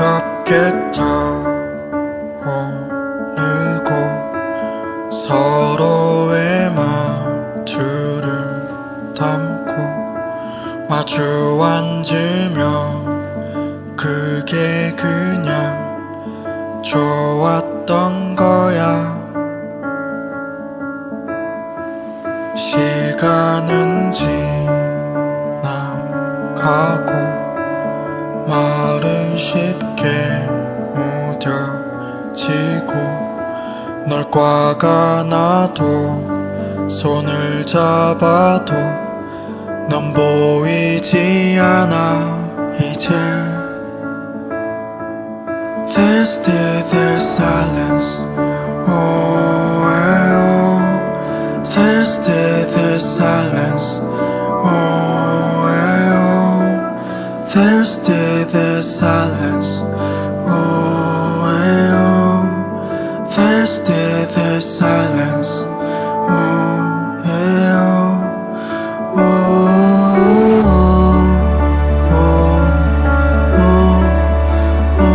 차갑게 타오르고 서로의 마주를 담고 마주 앉으면 그게 그냥 좋았던 거야. 시간은 지나가고 말은 쉽게 무뎌지고 널꽉 안아도 손을 잡아도 넌 보이지 않아 이제 This day there's silence oh, oh. This day there's silence oh, there's silence oh, oh. This day there's silence oh, oh. Oh, oh, oh,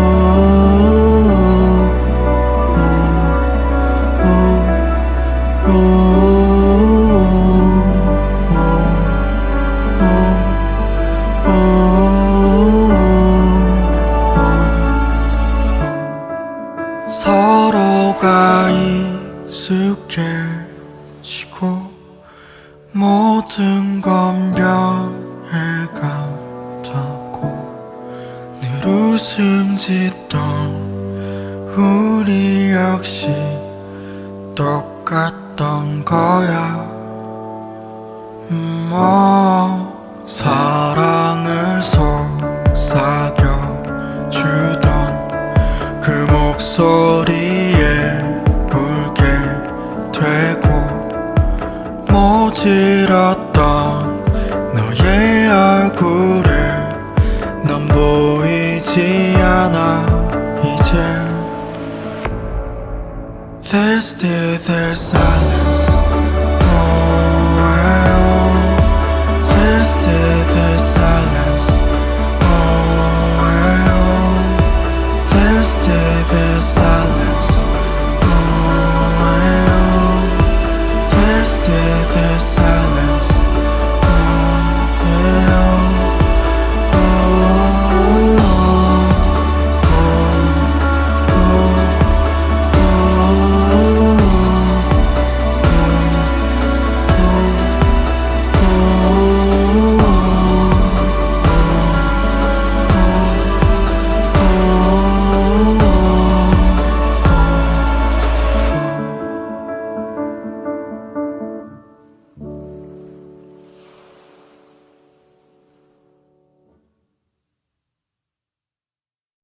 oh, 서로가 익숙해지고 모든 건 변해가다고 늘 웃음 짓던 우리 역시 똑같던 거야. 음, 어, 사랑을 속삭여 주던 그 목소리 모질었던 너의 얼굴을 넌 보이지 않아 이제 There's still there's silence